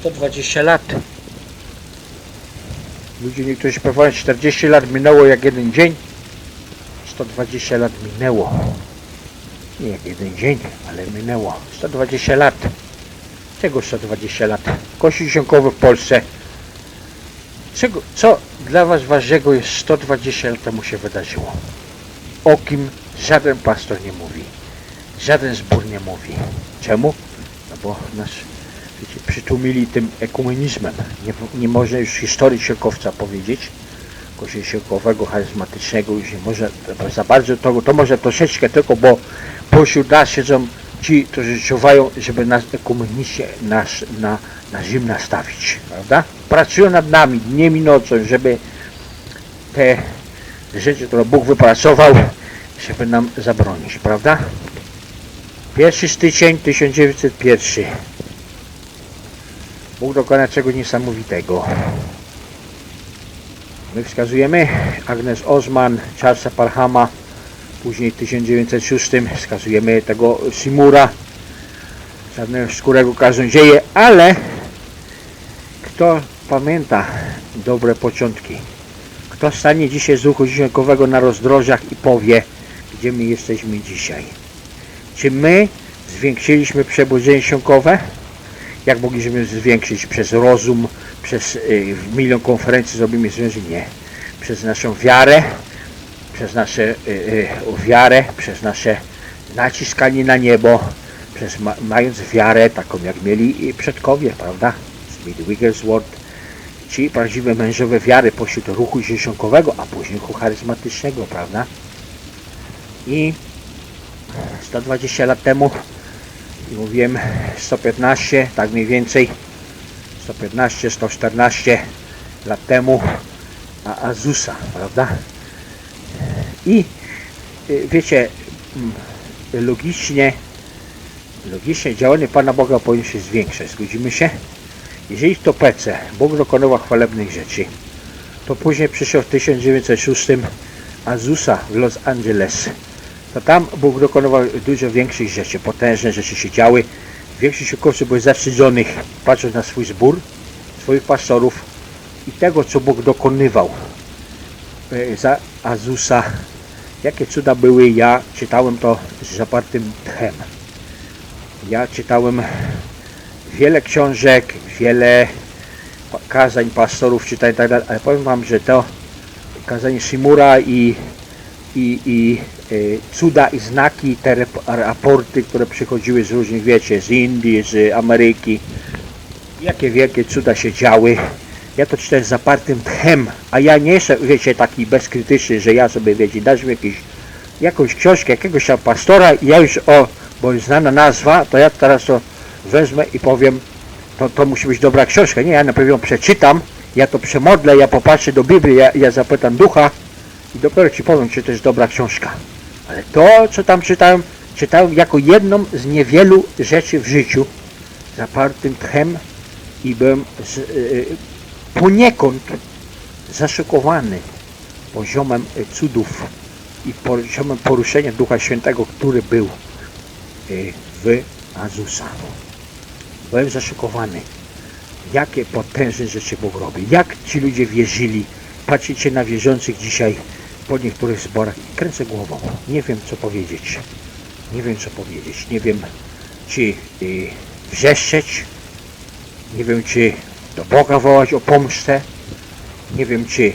120 lat. Ludzie niektórzy śpiewają 40 lat minęło jak jeden dzień. 120 lat minęło. Nie jak jeden dzień, ale minęło. 120 lat. Czego 120 lat? Kościół Ziąkowy w Polsce. Czego, co dla Was ważnego jest 120 lat temu się wydarzyło? O kim żaden pastor nie mówi. Żaden zbór nie mówi. Czemu? No bo nas wiecie, przytłumili tym ekumenizmem. Nie, nie można już historii Siekowca powiedzieć. Kościoła Siekowego, charyzmatycznego już nie można za bardzo tego, to może troszeczkę tylko, bo pośród nas siedzą ci, którzy czuwają, żeby nas ekumenicznie nas, na, na zim nastawić, prawda? Pracują nad nami dniem i nocą, żeby te rzeczy, które Bóg wypracował, żeby nam zabronić, prawda? 1 styczeń 1901. Bóg dokona czegoś niesamowitego. My wskazujemy Agnes Osman, Charlesa Parhama, później w 1906 wskazujemy tego Simura, czarnego skórego kaznodzieje, ale kto pamięta dobre początki? Kto stanie dzisiaj z ruchu dziesiątkowego na rozdrożach i powie, gdzie my jesteśmy dzisiaj? Czy my zwiększyliśmy przebudzenie siąkowe? Jak mogliśmy zwiększyć? Przez rozum, przez y, milion konferencji zrobimy związek? Nie. Przez naszą wiarę, przez nasze y, y, wiarę, przez nasze naciskanie na niebo, przez ma, mając wiarę taką jak mieli i przodkowie, prawda? Smith Wigglesworth, ci prawdziwe mężowie wiary pośród ruchu dziesiątkowego, a później ruchu charyzmatycznego, prawda? I 120 lat temu, mówiłem 115, tak mniej więcej, 115, 114 lat temu, a Azusa, prawda? I y, wiecie, mm, logicznie, logicznie działanie Pana Boga powinno się zwiększać, zgodzimy się? Jeżeli w Topece Bóg dokonywał chwalebnych rzeczy, to później przyszedł w 1906 Azusa w Los Angeles. To tam Bóg dokonywał dużo większych rzeczy, potężne rzeczy się działy. Większość okowców były zawstydzonych, patrząc na swój zbór, swoich pastorów i tego, co Bóg dokonywał e, za Azusa. Jakie cuda były, ja czytałem to z zapartym tchem. Ja czytałem wiele książek, wiele kazań pastorów, czytałem i tak dalej, ale powiem Wam, że to kazanie Simura i, i, i cuda i znaki, te raporty, które przychodziły z różnych, wiecie, z Indii, z Ameryki, jakie wielkie cuda się działy. Ja to czytałem z zapartym tchem, a ja nie jestem, wiecie, taki bezkrytyczny, że ja sobie, wiecie, dasz mi jakieś, jakąś książkę, jakiegoś tam pastora i ja już, o, bo jest znana nazwa, to ja teraz to wezmę i powiem, to, to musi być dobra książka. Nie, ja najpierw ją przeczytam, ja to przemodlę, ja popatrzę do Biblii, ja, ja zapytam ducha i dopiero ci powiem, czy to jest dobra książka. Ale to, co tam czytałem, czytałem jako jedną z niewielu rzeczy w życiu, zapartym tchem i byłem z, y, poniekąd zaszokowany poziomem y, cudów i poziomem poruszenia Ducha Świętego, który był y, w Azusa. Byłem zaszokowany, jakie potężne rzeczy Bóg robi, jak ci ludzie wierzyli. Patrzycie na wierzących dzisiaj po niektórych zborach i kręcę głową. Nie wiem, co powiedzieć. Nie wiem, co powiedzieć. Nie wiem, czy y, wrzeszczeć, nie wiem, czy do Boga wołać o pomstę. Nie wiem, czy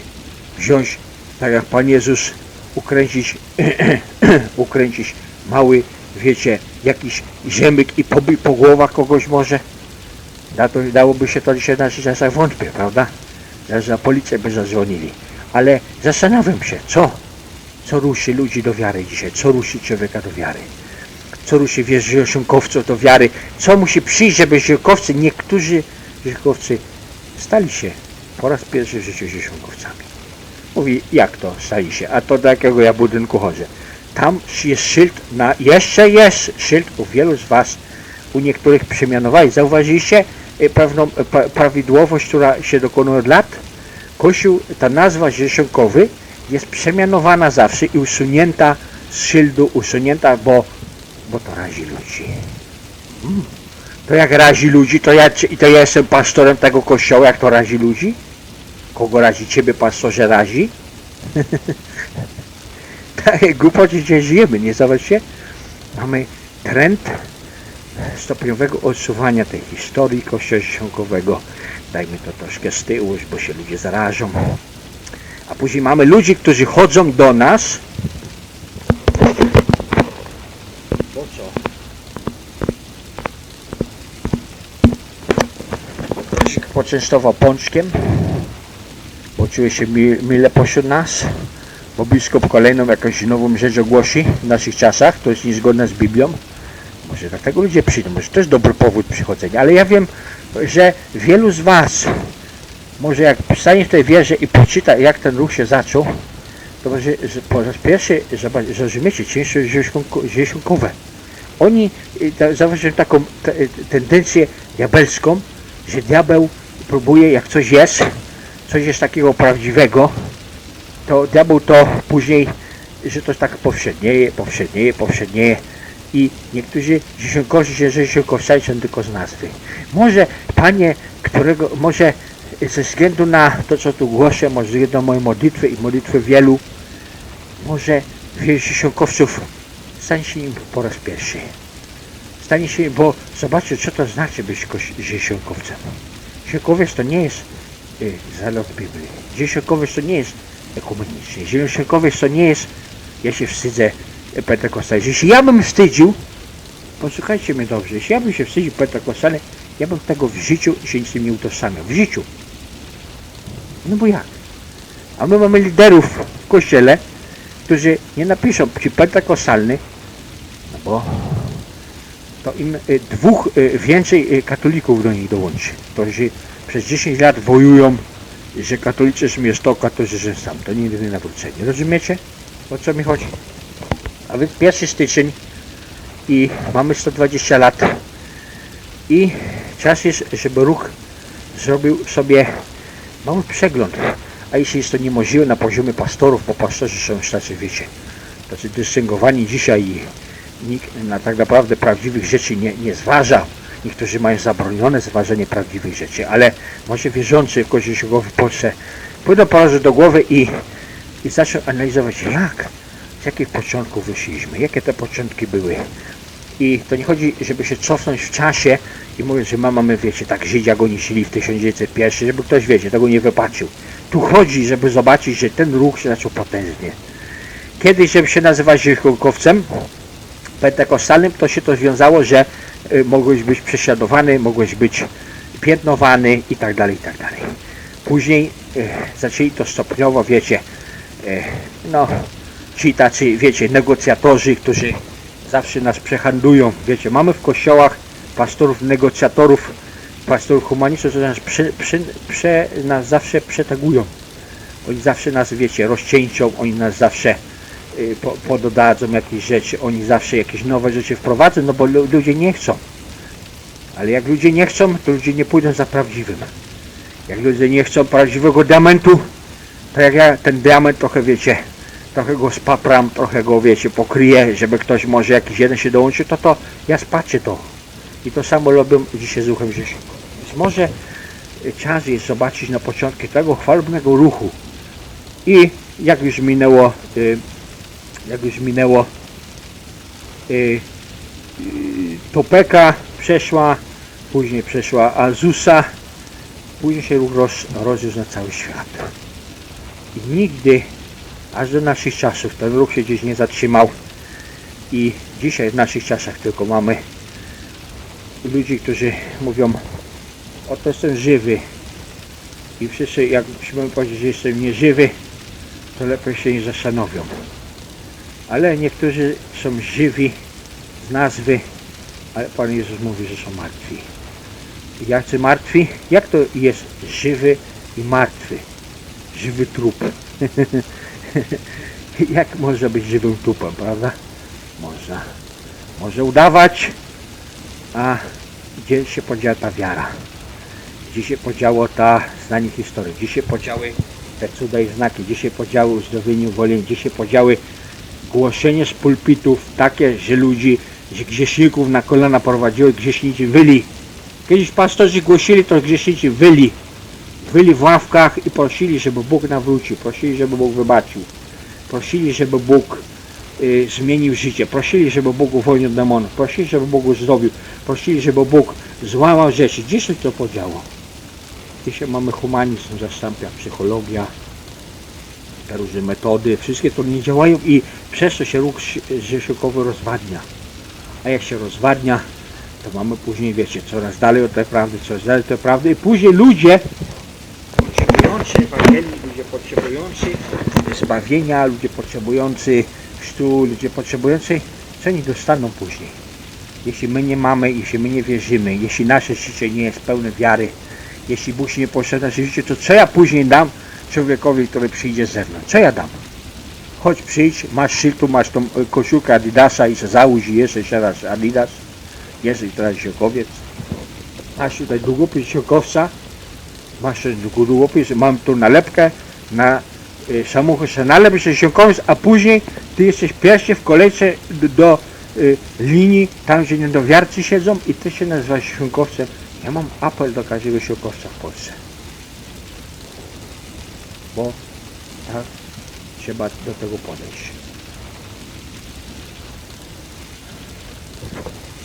wziąć, tak jak Pan Jezus, ukręcić, ukręcić mały, wiecie, jakiś ziemyk i pobić po głowach kogoś może. Da to, dałoby się to dzisiaj w naszych czasach wątpię, prawda? Zaraz na policję by zadzwonili. Ale zastanawiam się, co, co ruszy ludzi do wiary dzisiaj, co ruszy człowieka do wiary co ruszy wierzycielkowców do wiary, co musi przyjść, żeby zielkowcy, niektórzy zielkowcy stali się po raz pierwszy w życiu zielkowcami. Mówi, jak to stali się? A to do jakiego ja budynku chodzę? Tam jest szyld, na, jeszcze jest szyld u wielu z Was, u niektórych przemianowali. Zauważyliście e, pewną e, prawidłowość, która się dokonuje od lat? Kościół, ta nazwa zielonkowy jest przemianowana zawsze i usunięta z szyldu, usunięta, bo bo to razi ludzi. Mm. To jak razi ludzi, to ja, to ja jestem pastorem tego kościoła, jak to razi ludzi? Kogo razi? Ciebie pastorze razi? tak, głupocie gdzie żyjemy, nie zobaczcie? Mamy trend stopniowego odsuwania tej historii kościoła dziesiątkowego. Dajmy to troszkę z tyłu, bo się ludzie zarażą. A później mamy ludzi, którzy chodzą do nas. Po co? Poczęstował pączkiem, bo czuje się mi- mile pośród nas, bo biskup kolejną jakąś nową rzecz ogłosi w naszych czasach, to jest niezgodne z Biblią. Może dlatego ludzie przyjdą, może to jest dobry powód przychodzenia, ale ja wiem, że wielu z Was, może jak stanie w tej wierze i poczyta, jak ten ruch się zaczął, to może że po raz pierwszy zrozumiecie cięższe zielonkowe. Oni y, zauważyłem taką te, tendencję diabelską, że diabeł próbuje, jak coś jest, coś jest takiego prawdziwego, to diabeł to później, że to tak powszednieje, powszednieje, powszednieje i niektórzy dziesiątkorzy się, że dziesiątkowcami są tylko z nazwy. Może Panie, którego, może ze względu na to, co tu głoszę, może ze względu na moje modlitwy i modlitwy wielu, może wielu dziesiątkowców stanie się im po raz pierwszy. Stanie się, bo zobaczcie, co to znaczy być dziesiątkowcem. Dziesiątkowiec to nie jest y, zalot Biblii. Dziesiątkowiec to nie jest ekumeniczny. Dziesiątkowiec to nie jest, ja się wstydzę Pentekostalny. Jeśli ja bym wstydził, posłuchajcie mnie dobrze, jeśli ja bym się wstydził Pentekostalny, ja bym tego w życiu się nic nie utożsamiał. W życiu. No bo jak? A my mamy liderów w kościele, którzy nie napiszą ci pentekostalny, no bo to im y, dwóch y, więcej y, katolików do nich dołączy. Którzy przez 10 lat wojują, że katolicyzm jest to, katolicyzm jest tam. To nigdy nie nawrócenie. Rozumiecie? O co mi chodzi? A więc 1 styczeń i mamy 120 lat i czas jest, żeby ruch zrobił sobie mały przegląd. A jeśli jest to niemożliwe na poziomie pastorów, bo pastorzy są tacy, wiecie, tacy dystyngowani dzisiaj i nikt na tak naprawdę prawdziwych rzeczy nie, nie zważa. Niektórzy mają zabronione zważenie prawdziwych rzeczy, ale może wierzący w Kościele w Polsce pójdą po do głowy i, i zaczną analizować, jak, jakich początków wyszliśmy, jakie te początki były. I to nie chodzi, żeby się cofnąć w czasie i mówić, że ma- mamy, wiecie, tak oni żyli w 1901, żeby ktoś, wiecie, tego nie wypatrzył. Tu chodzi, żeby zobaczyć, że ten ruch się zaczął potężnie. Kiedyś, żeby się nazywać zielkonkowcem pentekostalnym, to się to związało, że y, mogłeś być prześladowany, mogłeś być piętnowany i tak dalej, i tak dalej. Później y, zaczęli to stopniowo, wiecie, y, no, ci tacy, wiecie, negocjatorzy, którzy zawsze nas przehandlują, wiecie, mamy w kościołach pastorów, negocjatorów, pastorów humanistów, którzy nas, prze, nas zawsze przetagują. Oni zawsze nas, wiecie, rozcieńczą, oni nas zawsze y, po, pododadzą jakieś rzeczy, oni zawsze jakieś nowe rzeczy wprowadzą, no bo lu- ludzie nie chcą. Ale jak ludzie nie chcą, to ludzie nie pójdą za prawdziwym. Jak ludzie nie chcą prawdziwego diamentu, to jak ja ten diament trochę, wiecie, trochę go spapram, trochę go, wiecie, pokryję, żeby ktoś może jakiś jeden się dołączył, to to ja spaczę to. I to samo robię dzisiaj z ruchem Rzeszów. Więc może y, czas jest zobaczyć na początku tego chwalebnego ruchu. I jak już minęło, y, jak już minęło y, Topeka przeszła, później przeszła Azusa, później się ruch roz, rozniósł na cały świat. I nigdy, aż do naszych czasów, ten ruch się gdzieś nie zatrzymał. I dzisiaj w naszych czasach tylko mamy ludzi, którzy mówią, oto jestem żywy. I wszyscy, jak musimy powiedzieć, że jestem nieżywy, to lepiej się nie zastanowią. Ale niektórzy są żywi z nazwy, ale Pan Jezus mówi, że są martwi. Jacy martwi? Jak to jest żywy i martwy? Żywy trup. Jak można być żywym trupem, prawda? Można. Może udawać, a gdzie się podziała ta wiara? Gdzie się podziało ta znanie historii? Gdzie się podziały te cuda i znaki? Gdzie się podziały uzdrowienie, uwolnienie? Gdzie się podziały głoszenie z pulpitów takie, że ludzi że grzeszników na kolana prowadziły, grzesznicy wyli. Kiedyś pastorzy głosili, to grzesznicy wyli. Wyli w ławkach i prosili, żeby Bóg nawrócił, prosili, żeby Bóg wybaczył. Prosili, żeby Bóg y, zmienił życie, prosili, żeby Bóg uwolnił demonów, prosili, żeby Bóg uzdrowił, prosili, żeby Bóg złamał rzeczy. Dzisiaj to podziało. Dzisiaj mamy humanizm, zastępia psychologia, te różne metody, wszystkie to nie działają i przez to się ruch rzeszykowy rozwadnia. A jak się rozwadnia, to mamy później, wiecie, coraz dalej od tej prawdy, coraz dalej od tej prawdy i później ludzie Ewangelii, ludzie potrzebujący zbawienia, ludzie potrzebujący chrztu, ludzie potrzebujący, co oni dostaną później? Jeśli my nie mamy, jeśli my nie wierzymy, jeśli nasze życie nie jest pełne wiary, jeśli Bóg nie poszedł nasze życie, to co ja później dam człowiekowi, który przyjdzie z zewnątrz? Co ja dam? Chodź przyjdź, masz szyltu, masz tą e, koszulkę Adidasa i se załóż i jeszcze raz Adidas, jesteś teraz siokowiec, masz tutaj długopis siokowca, masz długopis, mam tu nalepkę na y, samochód, że nalep się siokowiec, a później ty jesteś pierwszy w kolejce do, do y, linii, tam gdzie niedowiarcy siedzą i ty się nazywasz siokowcem. Ja mam apel do każdego siokowca w Polsce. Bo tak trzeba do tego podejść.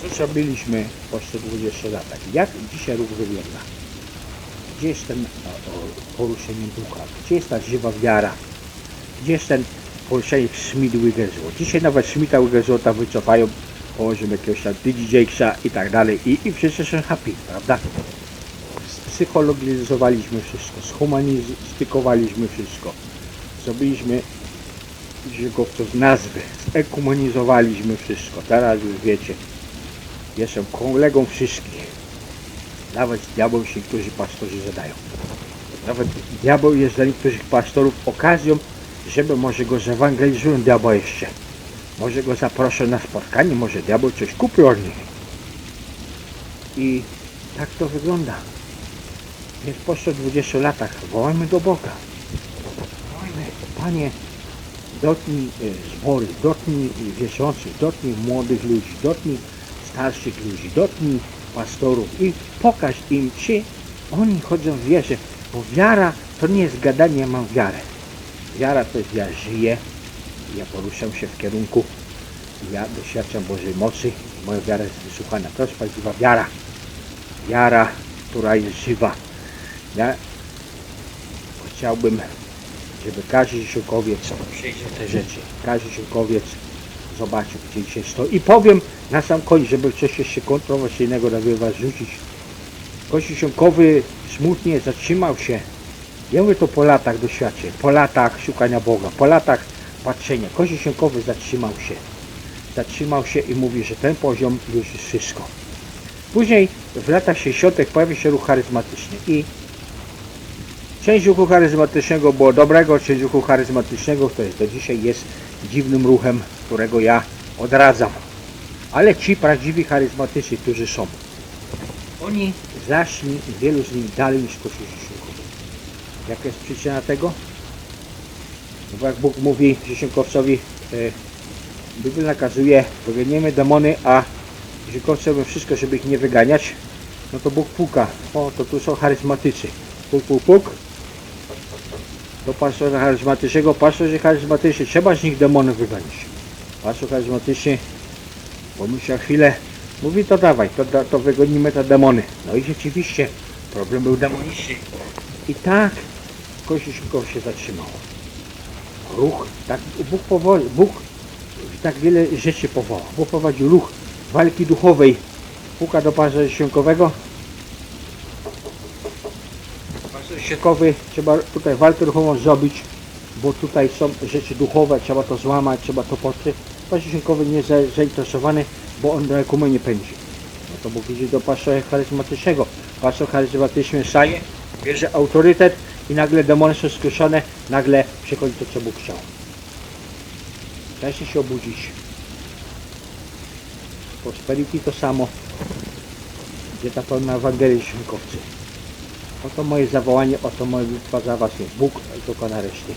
Co zrobiliśmy po 120 latach? Jak dzisiaj ruch wygląda? Gdzie jest ten poruszenie ducha? Gdzie jest ta żywa wiara? Gdzie jest ten poruszenie Smith Wigglesworth? Dzisiaj nawet Smitha Wiggleswortha wycofają, położą jakiegoś tam Jakesa i tak dalej i, i wszyscy są happy, prawda? Psychologizowaliśmy wszystko, zhumanistykowaliśmy wszystko. Zrobiliśmy żygowców nazwy, zekumenizowaliśmy wszystko. Teraz już wiecie, jestem kolegą wszystkich. Nawet diabeł się niektórzy pastorzy zadają. Nawet diabeł jest dla niektórych pastorów okazją, żeby może go zewangelizują diabła jeszcze. Może go zaproszą na spotkanie, może diabeł coś kupił od nich. I tak to wygląda. Więc po 120 latach wołajmy do Boga. Wołajmy, Panie, dotknij e, zbory, dotknij wierzących, dotknij młodych ludzi, dotknij starszych ludzi, dotknij pastorów i pokaż im, czy oni chodzą w wierze, bo wiara to nie jest gadanie, ja mam wiarę. Wiara to jest, ja żyję, ja poruszam się w kierunku, ja doświadczam Bożej mocy, moja wiara jest wysłuchana. To jest prawdziwa wiara. Wiara, która jest żywa. Ja chciałbym, żeby każdy siłkowiec przyjrzał te rzeczy. Każdy siłkowiec zobaczył, gdzie dzisiaj stoi. I powiem na sam koniec, żeby coś jeszcze kontrowersyjnego na was rzucić. Kościół siłkowy smutnie zatrzymał się. Ja mówię to po latach doświadczeń, po latach szukania Boga, po latach patrzenia. Kościół siłkowy zatrzymał się. Zatrzymał się i mówi, że ten poziom już jest wszystko. Później w latach 60. pojawił się ruch charyzmatyczny i część ruchu charyzmatycznego było dobrego, część ruchu charyzmatycznego, który do dzisiaj jest dziwnym ruchem, którego ja odradzam. Ale ci prawdziwi charyzmatyczni, którzy są, oni zaszli wielu z nich dalej niż Kościół Ziesiłkowy. Jaka jest przyczyna tego? No bo jak Bóg mówi Ziesiłkowcowi, e, Biblia nakazuje, wyganiemy demony, a Ziesiłkowcy robią wszystko, żeby ich nie wyganiać, no to Bóg puka. O, to tu są charyzmatycy. Puk, puk, puk. Do pastora charyzmatycznego, pastorzy charyzmatyczni, trzeba z nich demony wyganić. Pastor charyzmatyczny pomyślał chwilę, mówi to dawaj, to, to wygonimy te demony. No i rzeczywiście, problem był demoniczny. I tak Kościół szybko się zatrzymał. Ruch, tak, Bóg powoli, Bóg tak wiele rzeczy powołał. Bóg prowadził ruch walki duchowej. Puka do pastora świękowego. Świękowy, trzeba tutaj walkę duchową zrobić, bo tutaj są rzeczy duchowe, trzeba to złamać, trzeba to. Pastor świękowy nie za, zainteresowany, bo on do ekumenie pędzi. No to Bóg idzie do pastora charyzmatycznego. Pastor charyzmatyczny staje, bierze autorytet i nagle demony są skruszone, nagle przychodzi to, co Bóg chciał. Trzeba się obudzić. Prosperity to samo. Gdzie ta pełna Ewangelii Świękowcy. Oto moje zawołanie, oto moja bitwa za was. Bóg dokona reszty.